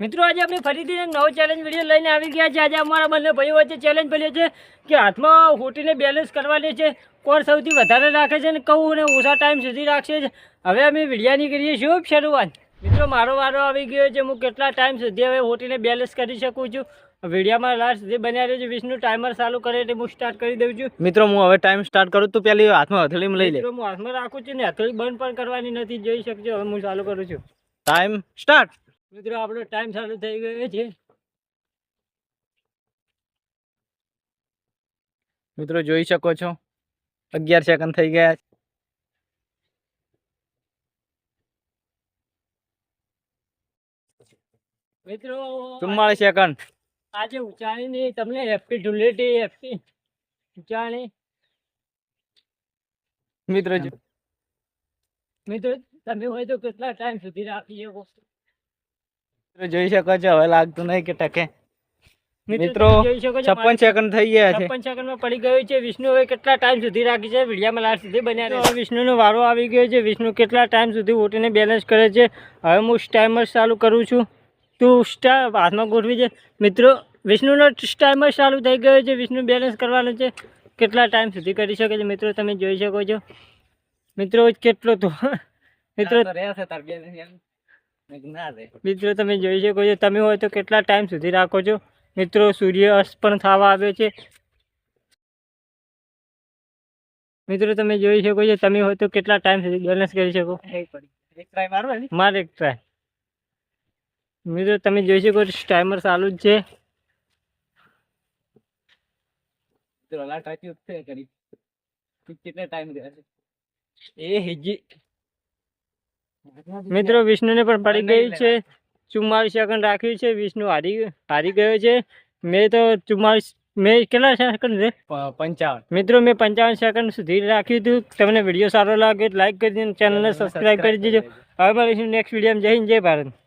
મિત્રો આજે આપણે ફરીથી એક નવો ચેલેન્જ વીડિયો લઈને આવી ગયા છે આજે અમારા બંને ભાઈઓ વચ્ચે ચેલેન્જ પડ્યો છે કે હાથમાં હોટીને બેલેન્સ કરવાની છે. કોણ સૌથી વધારે રાખે છે અને કહું અને ઓછા ટાઈમ સુધી રાખશે છે હવે અમે વિડીયાની કરીએ શું શરૂઆત. મિત્રો મારો વારો આવી ગયો છે. હું કેટલા ટાઈમ સુધી હવે હોટીને બેલેન્સ કરી શકું છું? વિડીયામાં લાસ્ટ સુધી બન્યા રહેજો વિષ્ણુ ટાઈમર ચાલુ કરે એટલે હું સ્ટાર્ટ કરી દઉં છું. મિત્રો હું હવે ટાઈમ સ્ટાર્ટ કરું તું પેલી હાથમાં હથેળીમાં લઈ લે. હું હાથમાં રાખું છું ને હથોડી બંધ પણ કરવાની નથી. જોઈ શકજો હવે હું ચાલુ કરું છું. ટાઈમ સ્ટાર્ટ મિત્રો આપણો ટાઈમ ચાલુ થઈ ગયો છે. મિત્રો જોઈ શકો છો. અગિયાર સેકન્ડ થઈ ગયા છે. મિત્રો ચુમ્માળીસ સેકન્ડ આજે ઉચાણીની તમને એફપી ધૂળેટી એફપી ઉચાણી. મિત્રો મિત્રો તમે હોય તો કેટલા ટાઈમ સુધી રાખી શકો જોઈ શકો છો હવે લાગતું નહીં કે ટકે. મિત્રો, છો છપ્પન સેકન્ડ થઈ ગયા છે. છપ્પન સેકન્ડમાં પડી ગયું છે વિષ્ણુ હવે કેટલા ટાઈમ સુધી રાખી છે વિડીયામાં લાસ્ટ સુધી બન્યા છે વિષ્ણુનો વારો આવી ગયો છે વિષ્ણુ કેટલા ટાઈમ સુધી ઓટીને બેલેન્સ કરે છે હવે હું ટાઈમર ચાલુ કરું છું. તું સ્ટા હાથમાં ગોઠવી છે મિત્રો વિષ્ણુનો ટાઈમર ચાલુ થઈ ગયો છે વિષ્ણુ બેલેન્સ કરવાનું છે. કેટલા ટાઈમ સુધી કરી શકે છે મિત્રો તમે જોઈ શકો છો. મિત્રો કેટલો તો મિત્રો મિત્રો તમે જોઈ શકો છો તમે હોય તો કેટલા ટાઈમ સુધી રાખો છો? મિત્રો સૂર્ય અસ્ત પણ થવા આવ્યો છે. મિત્રો તમે જોઈ શકો છો તમે હોય તો કેટલા ટાઈમ સુધી બેલેન્સ કરી શકો? મારે એક ટ્રાય મિત્રો તમે જોઈ શકો છો ટાઈમર ચાલુ જ છે? એ હિજી મિત્રો વિષ્ણુને પણ પડી ગઈ છે. ચુમ્માલીસ સેકન્ડ રાખ્યું છે. વિષ્ણુ હારી હારી ગયો છે. મેં તો ચુમ્માલીસ મેં કેટલા સેકન્ડ છે? પંચાવન. મિત્રો મેં પંચાવન સેકન્ડ સુધી રાખ્યું હતું. તમને વીડિયો સારો લાગે લાઈક કરી દીધો ચેનલને સબસ્ક્રાઈબ કરી દેજો. હવે મળીશું નેક્સ્ટ વિડીયોમાં જય હિન્દ જય ભારત.